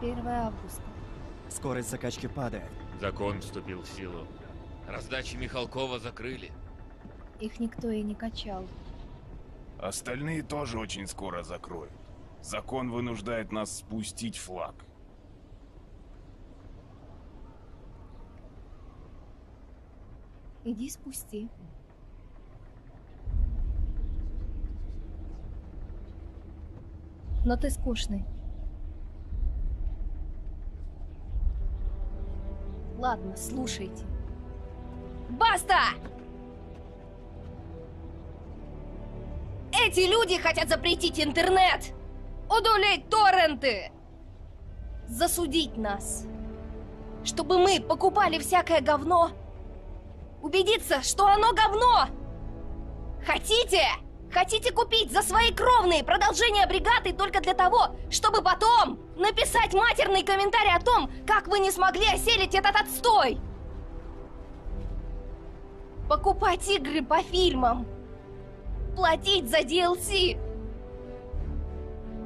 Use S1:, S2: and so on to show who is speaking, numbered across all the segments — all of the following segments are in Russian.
S1: 1 августа.
S2: Скорость закачки падает.
S3: Закон вступил в силу. Раздачи Михалкова закрыли.
S1: Их никто и не качал.
S4: Остальные тоже очень скоро закроют. Закон вынуждает нас спустить флаг.
S1: Иди спусти. Но ты скучный. Ладно, слушайте. Баста! Эти люди хотят запретить интернет! Удалить торренты! Засудить нас! Чтобы мы покупали всякое говно! Убедиться, что оно говно! Хотите? Хотите купить за свои кровные продолжение бригады только для того, чтобы потом написать матерный комментарий о том, как вы не смогли оселить этот отстой? Покупать игры по фильмам. Платить за DLC.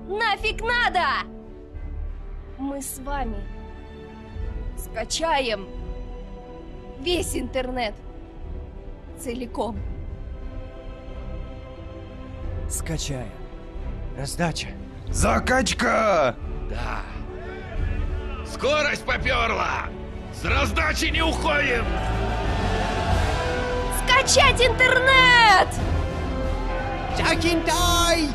S1: Нафиг надо! Мы с вами скачаем весь интернет целиком.
S2: Скачаем. Раздача.
S4: Закачка!
S3: Да. Скорость поперла! С раздачи не уходим!
S1: Скачать интернет!
S2: Закинтай!